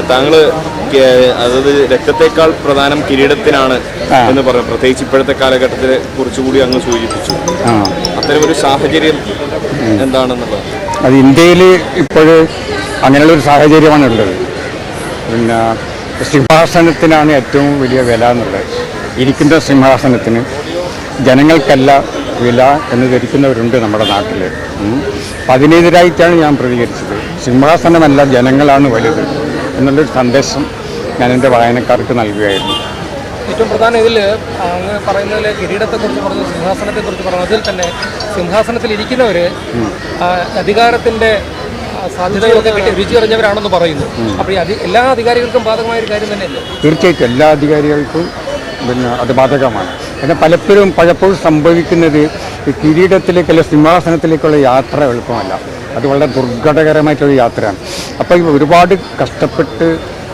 താങ്കൾ കേ- അതായത് രക്തത്തെക്കാൾ പ്രധാനം കിരീടത്തിനാണ് എന്ന് പറഞ്ഞു. പ്രത്യേകിച്ച് ഇപ്പോഴത്തെ കാലഘട്ടത്തിൽ കുറച്ചുകൂടി അങ്ങ് സൂചിപ്പിച്ചു. അത്തരം ഒരു സാഹചര്യം എന്താണെന്നുള്ളത്? അത് ഇന്ത്യയിൽ ഇപ്പോൾ അങ്ങനെയുള്ള ഒരു സാഹചര്യമാണ് ഉള്ളത് പിന്നെ സിംഹാസനത്തിനാണ് ഏറ്റവും വലിയ വില എന്നുള്ളത്. ഇരിക്കുന്ന സിംഹാസനത്തിന് ജനങ്ങൾക്കല്ല വില എന്ന് ധരിക്കുന്നവരുണ്ട് നമ്മുടെ നാട്ടിൽ അതിനെതിരായിട്ടാണ് ഞാൻ പ്രതികരിച്ചത്. സിംഹാസനമല്ല ജനങ്ങളാണ് വലുത്. എന്നുള്ളൊരു സന്ദേശം ഞാൻ എന്റെ വായനക്കാർക്ക് നൽകുകയായിരുന്നു. ഏറ്റവും പ്രധാനം ഇതിൽ അങ്ങ് പറയുന്നതിലെ കിരീടത്തെക്കുറിച്ച് പറഞ്ഞു സിംഹാസനത്തെക്കുറിച്ച് പറഞ്ഞു അതിൽ തന്നെ സിംഹാസനത്തിൽ ഇരിക്കുന്നവർ അധികാരത്തിന്റെ സാധ്യതകളൊക്കെ കിട്ടി രുചി അറിഞ്ഞവരാണെന്ന് പറയുന്നു അപ്പോൾ ഈ എല്ലാ അധികാരികൾക്കും ബാധകമായ ഒരു കാര്യം തന്നെയല്ലേ? തീർച്ചയായിട്ടും എല്ലാ അധികാരികൾക്കും പിന്നെ അത് ബാധകമാണ്. പിന്നെ പലപ്പോഴും പലപ്പോഴും സംഭവിക്കുന്നത് ഈ കിരീടത്തിലേക്ക് അല്ലെ സിംഹാസനത്തിലേക്കുള്ള യാത്ര എളുപ്പമല്ല. അത് വളരെ ദുർഘടകരമായിട്ടൊരു യാത്രയാണ്. അപ്പോൾ ഒരുപാട് കഷ്ടപ്പെട്ട്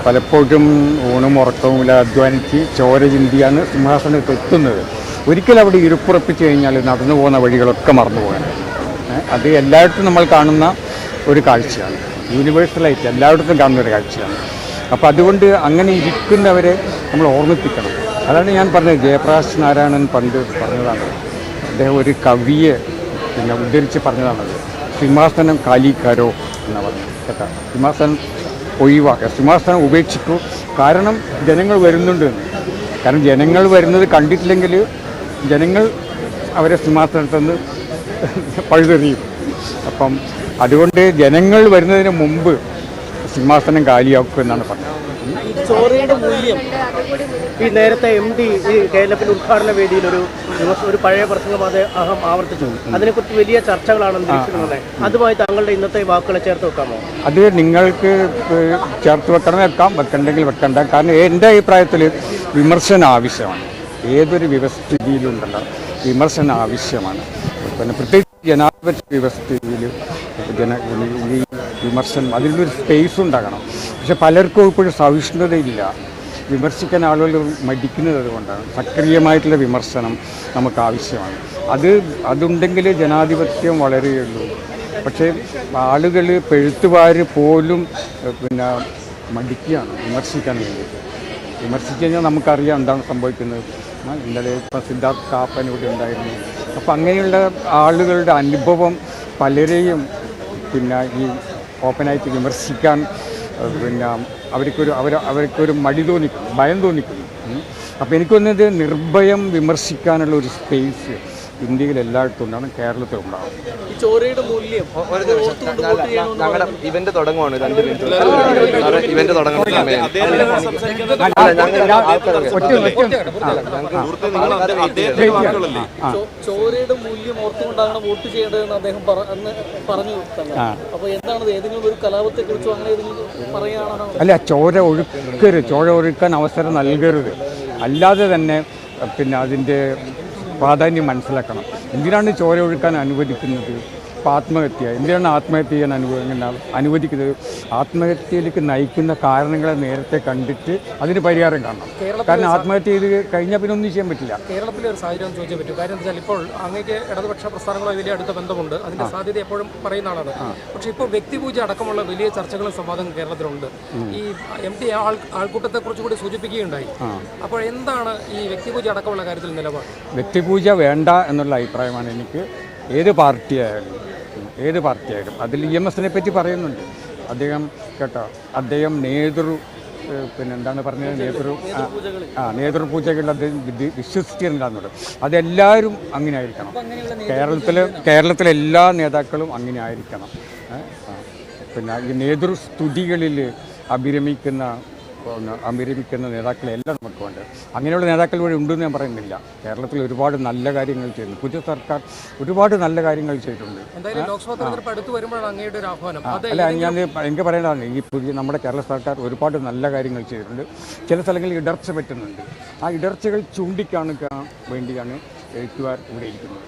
പലപ്പോഴും ഊണും ഉറക്കവും ഇല്ല അധ്വാനിച്ച് ചോര ചിന്തിയാണ് സിംഹാസനത്തിൽ എത്തുന്നത്. ഒരിക്കലും അവിടെ ഇരുപ്പുറപ്പിച്ച് കഴിഞ്ഞാൽ നടന്നു പോകുന്ന വഴികളൊക്കെ മറന്നു പോകാൻ അത് എല്ലായിടത്തും നമ്മൾ കാണുന്ന ഒരു കാഴ്ചയാണ്. യൂണിവേഴ്സലായിട്ട് എല്ലായിടത്തും കാണുന്ന ഒരു കാഴ്ചയാണ്. അപ്പോൾ അതുകൊണ്ട് അങ്ങനെ ഇരിക്കുന്നവരെ നമ്മൾ ഓർമ്മിപ്പിക്കണം. അതാണ് ഞാൻ പറഞ്ഞത് ജയപ്രകാശ് നാരായണൻ പണ്ട് പറഞ്ഞതാണ്. അദ്ദേഹം ഒരു കവിയെ പിന്നെ ഉദ്ധരിച്ച് പറഞ്ഞതാണത് സിംഹാസനം കാലിക്കാരോ എന്നാണ് പറഞ്ഞു കേട്ടോ. സിംഹാസനം ഒഴിവാക്കുക. സിംഹാസനം ഉപേക്ഷിക്കൂ. കാരണം ജനങ്ങൾ വരുന്നുണ്ട്. കാരണം ജനങ്ങൾ വരുന്നത് കണ്ടിട്ടില്ലെങ്കിൽ ജനങ്ങൾ അവരെ സിംഹാസനത്തിൽ നിന്ന് പഴുതെറിയും. അപ്പം അതുകൊണ്ട് ജനങ്ങൾ വരുന്നതിന് മുമ്പ് സിംഹാസനം കാലിയാക്കുമെന്നാണ് പറഞ്ഞത്. ഈ ചോറയുടെ മൂല്യം. ഈ നേരത്തെ എം ഡി ഈ കേരളത്തിന്റെ ഉദ്ഘാടന വേദിയിൽ ഒരു ഒരു പഴയ പ്രസംഗം അത് അഹം ആവർത്തിച്ചു. അതിനെക്കുറിച്ച് വലിയ ചർച്ചകളാണ് അതുമായി താങ്കളുടെ ഇന്നത്തെ വാക്കുകളെ ചേർത്ത് വെക്കാമോ? അത് നിങ്ങൾക്ക് ചേർത്ത് വെക്കണം വെക്കാം. വെക്കണ്ടെങ്കിൽ വെക്കണ്ട. കാരണം എന്റെ അഭിപ്രായത്തിൽ വിമർശനം ആവശ്യമാണ്. ഏതൊരു വ്യവസ്ഥിതിയിലുണ്ടല്ലോ വിമർശനം ആവശ്യമാണ്. പിന്നെ പ്രത്യേകിച്ച് ജനാധിപത്യ വ്യവസ്ഥിതിയിൽ ജന ഈ വിമർശനം അതിനൊരു സ്പേസ് ഉണ്ടാകണം. പക്ഷെ പലർക്കും ഇപ്പോഴും സഹിഷ്ണുതയില്ല. വിമർശിക്കാൻ ആളുകൾ മടിക്കുന്നത് അതുകൊണ്ടാണ്. സക്രിയമായിട്ടുള്ള വിമർശനം നമുക്ക് ആവശ്യമാണ്. അത് അതുണ്ടെങ്കിൽ ജനാധിപത്യം വളരെയുള്ളൂ. പക്ഷേ ആളുകൾ പെഴുത്തുവാർ പോലും പിന്നെ മടിക്കുകയാണ് വിമർശിക്കാൻ വേണ്ടിയിട്ട് വിമർശിച്ചു കഴിഞ്ഞാൽ നമുക്കറിയാം എന്താണ് സംഭവിക്കുന്നത്. ഇന്നലെ ഇപ്പം സിദ്ധാർത്ഥ് കാപ്പൻ ഇവിടെ ഉണ്ടായിരുന്നു. അപ്പം അങ്ങനെയുള്ള ആളുകളുടെ അനുഭവം പലരെയും പിന്നെ ഈ ഓപ്പണായിട്ട് വിമർശിക്കാൻ പിന്നെ അവർക്കൊരു അവർ അവർക്കൊരു മടി തോന്നി ഭയം തോന്നിക്കുന്നു അപ്പോൾ എനിക്കൊന്നത് നിർഭയം വിമർശിക്കാനുള്ള ഒരു സ്പേസ് ഇന്ത്യയിൽ എല്ലായിടത്തും ഉണ്ടാകും കേരളത്തിൽ ഉണ്ടാകും ഈ ചോരയുടെ മൂല്യം ഒരു നിമിഷം. ഞങ്ങളുടെ ഇവന്റ് തുടങ്ങുവാണ് രണ്ട് മിനിറ്റ്. ഇവന്റ് തുടങ്ങുന്ന ചോരയുടെ മൂല്യം ഓർത്തുകൊണ്ടാണ് വോട്ട് ചെയ്യേണ്ടതെന്ന് അദ്ദേഹം പറഞ്ഞു അപ്പൊ എന്താണ്? ഏതെങ്കിലും ഒരു കലാപത്തെ കുറിച്ചോ അങ്ങനെ ഏതെങ്കിലും പറയുകയാണോ അല്ല ചോര ഒഴുക്കരുത്. ചോര ഒഴുക്കാൻ അവസരം നൽകരുത്. അല്ലാതെ തന്നെ പിന്നെ അതിന്റെ പ്രാധാന്യം മനസ്സിലാക്കണം. എന്തിനാണ് ചോര ഒഴുക്കാൻ അനുവദിക്കുന്നത്? ഇപ്പോൾ ആത്മഹത്യ എന്തിനാണ് ആത്മഹത്യ ചെയ്യാൻ അനുവ ഇങ്ങനെ അനുവദിക്കുന്നത്? ആത്മഹത്യയിലേക്ക് നയിക്കുന്ന കാരണങ്ങളെ നേരത്തെ കണ്ടിട്ട് അതിന് പരിഹാരം കാണണം. കാരണം ആത്മഹത്യ ചെയ്ത് കഴിഞ്ഞാൽ പിന്നെ ഒന്നും ചെയ്യാൻ പറ്റില്ല. കേരളത്തിലെ ഒരു സാഹചര്യം ചോദിക്കാൻ പറ്റും. കാര്യം എന്താ വെച്ചാൽ ഇപ്പോൾ അങ്ങേക്ക് ഇടതുപക്ഷ പ്രസ്ഥാനങ്ങളുമായി വലിയ അടുത്ത ബന്ധമുണ്ട്. അതിന്റെ സാധ്യത എപ്പോഴും പറയുന്ന ആളാണ്. പക്ഷേ ഇപ്പോൾ വ്യക്തിപൂജ അടക്കമുള്ള വലിയ ചർച്ചകളും സംവാദങ്ങളും കേരളത്തിലുണ്ട്. ഈ എം ടി ആൾ ആൾക്കൂട്ടത്തെ കുറിച്ച് കൂടി സൂചിപ്പിക്കുകയുണ്ടായി. അപ്പോൾ എന്താണ് ഈ വ്യക്തിപൂജ അടക്കമുള്ള കാര്യത്തിൽ നിലപാട്? വ്യക്തിപൂജ വേണ്ട എന്നുള്ള അഭിപ്രായമാണ് എനിക്ക്. ഏത് പാർട്ടിയായാലും ഏത് പാർട്ടിയായാലും. അതിൽ ഇ എം എസിനെ പറ്റി പറയുന്നുണ്ട്. അദ്ദേഹം കേട്ടോ അദ്ദേഹം നേതൃ പിന്നെ എന്താണ് പറഞ്ഞത്? നേതൃ ആ, നേതൃപൂജകളിൽ അദ്ദേഹം വിശ്വസിച്ചിട്ടുണ്ടാകുന്നുണ്ട് അതെല്ലാവരും അങ്ങനെ ആയിരിക്കണം കേരളത്തിൽ കേരളത്തിലെ എല്ലാ നേതാക്കളും അങ്ങനെ ആയിരിക്കണം പിന്നെ ഈ നേതൃസ്തുതികളിൽ അഭിരമിക്കുന്ന അഭിരമിക്കുന്ന നേതാക്കളെല്ലാം നമുക്കുണ്ട് അങ്ങനെയുള്ള നേതാക്കൾ വഴി ഉണ്ടെന്ന് ഞാൻ പറയുന്നില്ല. കേരളത്തിൽ ഒരുപാട് നല്ല കാര്യങ്ങൾ ചെയ്യുന്നു പുതിയ സർക്കാർ ഒരുപാട് നല്ല കാര്യങ്ങൾ ചെയ്തിട്ടുണ്ട്. അല്ല ഞാൻ എനിക്ക് പറയേണ്ടതാണ് ഈ പുതിയ നമ്മുടെ കേരള സർക്കാർ ഒരുപാട് നല്ല കാര്യങ്ങൾ ചെയ്തിട്ടുണ്ട്. ചില സ്ഥലങ്ങളിൽ ഇടർച്ച പറ്റുന്നുണ്ട്. ആ ഇടർച്ചകൾ ചൂണ്ടിക്കാണിക്കാൻ വേണ്ടിയാണ് എഴുത്തുകാർ ഇവിടെ ഇരിക്കുന്നത്.